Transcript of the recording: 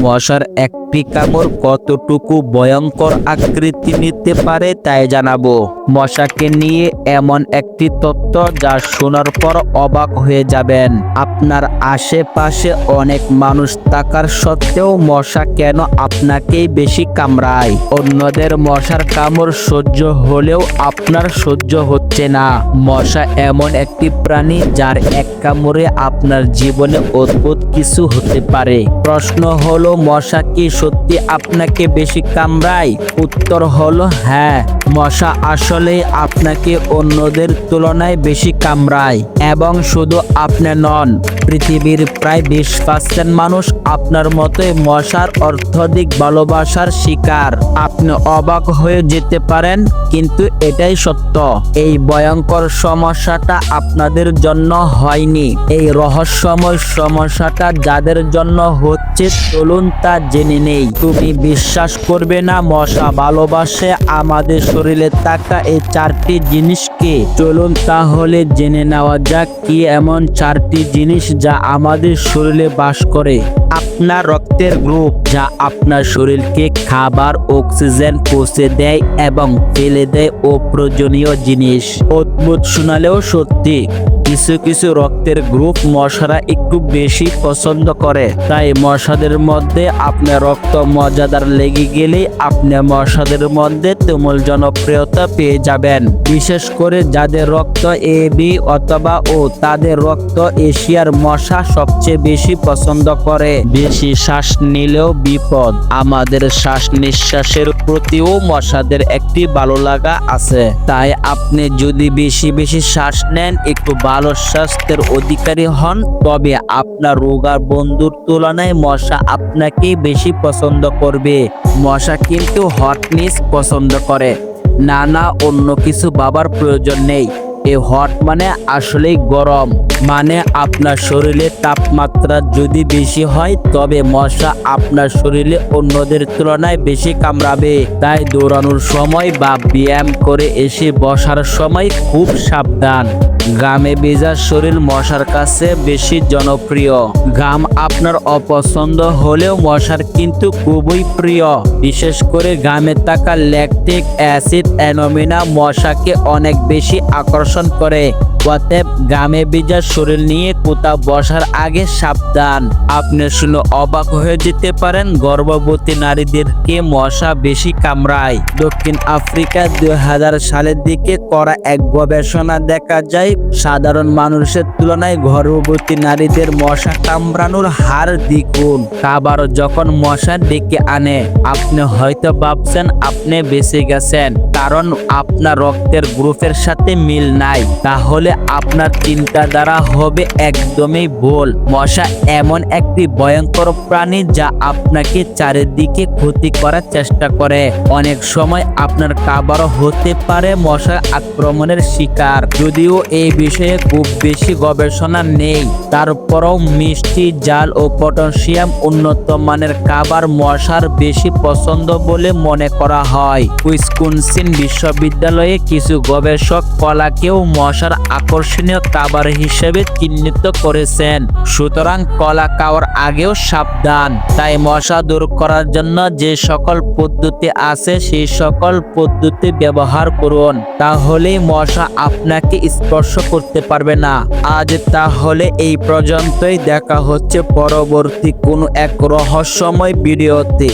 মশার একটি কামড় কতটুকু ভয়ঙ্কর আকৃতি নিতে পারে তাই জানাব। মশাকে নিয়ে এমন একটি তত্ত্ব যা শোনার পর অবাক হয়ে যাবেন। আপনার আশেপাশে অনেক মানুষ থাকার সত্ত্বেও মশা কেন আপনাকেই বেশি কামড়ায়? অন্যদের মশার কামড় সহ্য হলেও আপনার সহ্য হচ্ছে না। মশা এমন একটি প্রাণী যার এক কামড়ে আপনার জীবনে অদ্ভুত কিছু হতে পারে। প্রশ্ন হলো, মশা কি সত্যি আপনাকে বেশি কামড়ায়? উত্তর হলো হ্যাঁ। মশা আসলে আপনাকে অন্যদের তুলনায় বেশি কামড়ায় এবং শুধু আপনি নন। পৃথিবীর প্রায় বিশ পার্সেন্ট মানুষ আপনার মতোই মশার অর্থনৈতিক ভালোবাসার শিকার। আপনি অবাক হয়ে যেতে পারেন, কিন্তু এটাই সত্য। এই ভয়ঙ্কর সমস্যাটা আপনাদের জন্য হয়নি। এই রহস্যময় সমস্যাটা যাদের জন্য হচ্ছে, চলুন তা জেনে নেই। তুমি বিশ্বাস করবে না, মশা ভালোবাসে আমাদের শরীরে থাকা এই চারটি জিনিসকে। চলুন তাহলে জেনে নেওয়া যাক, কি এমন চারটি জিনিস যা আমাদের শরীরে বাস করে। আপনার রক্তের গ্রুপ যা আপনার শরীরকে খাবার, অক্সিজেন পৌঁছে দেয় এবং ফেলে দেয় অপ্রয়োজনীয় জিনিস। অদ্ভুত শোনালেও সত্যি, কিছু কিছু রক্তের গ্রুপ মশারা একটু বেশি পছন্দ করে। তাই মশাদের মধ্যে আপনার রক্ত মজাদার লেগে গেলে আপনি মশাদের মধ্যে তুমুল জনপ্রিয়তা পেয়ে যাবেন। বিশেষ করে যাদের রক্ত এ, বি অথবা ও, তাদের রক্ত এশিয়ার মশা সবচেয়ে বেশি পছন্দ করে। বেশি শ্বাস নিলেও বিপদ। আমাদের শ্বাস নিঃশ্বাসের প্রতিও মশাদের একটি ভালো লাগা আছে। তাই আপনি যদি বেশি বেশি শ্বাস নেন, একটু ভালো স্বাস্থ্যের অধিকারী হন, তবে আপনার রোগার বন্ধুর তুলনায় মশা আপনাকে বেশি পছন্দ করবে। মশা কিন্তু হটনিস পছন্দ করে। না না অন্য কিছু বাবার প্রয়োজন নেই। এ হট মানে আসলেই গরম। মানে আপনার শরীরে তাপমাত্রা যদি বেশি হয়, তবে মশা আপনার শরীরে অন্যদের তুলনায় বেশি কামড়াবে। তাই দৌড়ানোর সময় বা ব্যায়াম করে এসে বসার সময় খুব সাবধান। গামে ভেজা শরীর মশার কাছে বেশি জনপ্রিয়। গাম আপনার অপছন্দ হলেও মশার কিন্তু খুবই প্রিয়। বিশেষ করে গামে থাকা ল্যাকটিক অ্যাসিড অ্যানোমিনা মশাকে অনেক বেশি আকর্ষণ করে। অতএব গামে ভেজা শরীর নিয়ে কোথাও বসার আগে সাবধান। আপনি শুনে অবাক হয়ে যেতে পারেন গর্ভবতী নারীদেরকে মশা বেশি কামড়ায়। দক্ষিণ আফ্রিকা দুই হাজার সালের দিকে করা এক গবেষণা দেখা যায়, সাধারণ মানুষের তুলনায় গর্ভবতী নারীদের মশা কামড়ানোর হার দ্বিগুণ। খাবার যখন মশা ডেকে আনে, আপনি হয়তো ভাবছেন আপনি বেঁচে গেছেন, কারণ আপনার রক্তের গ্রুপের সাথে মিল নাই। তাহলে আপনার চিন্তাধারা হবে একদমই ভুল। মশা এমন একটি ভয়ঙ্কর প্রাণী যা আপনাকে চারিদিকে ক্ষতি করার চেষ্টা করে। অনেক সময় আপনার খাবারও হতে পারে মশা আক্রমণের শিকার। যদিও এই বিষয়ে খুব বেশি গবেষণা নেই। তারপরও মিষ্টি, জাল ও পটাশিয়াম উন্নত মানের কাবার মশার বেশি পছন্দ বলে মনে করা হয়। উইসকনসিন বিশ্ববিদ্যালয়ে কিছু গবেষক কলাকেও মশার আকর্ষণীয় খাবার হিসেবে চিহ্নিত করেছেন। সুতরাং কলা খাওয়ার আগেও সাবধান। তাই মশা দূর করার জন্য যে সকল পদ্ধতি আছে, সেই সকল পদ্ধতি ব্যবহার করুন। তাহলেই মশা আপনাকে স্পর্শ করতে পারবে না। আজ তাহলে এই পর্যন্তই। দেখা হচ্ছে পরবর্তী কোনো এক রহস্যময় ভিডিওতে।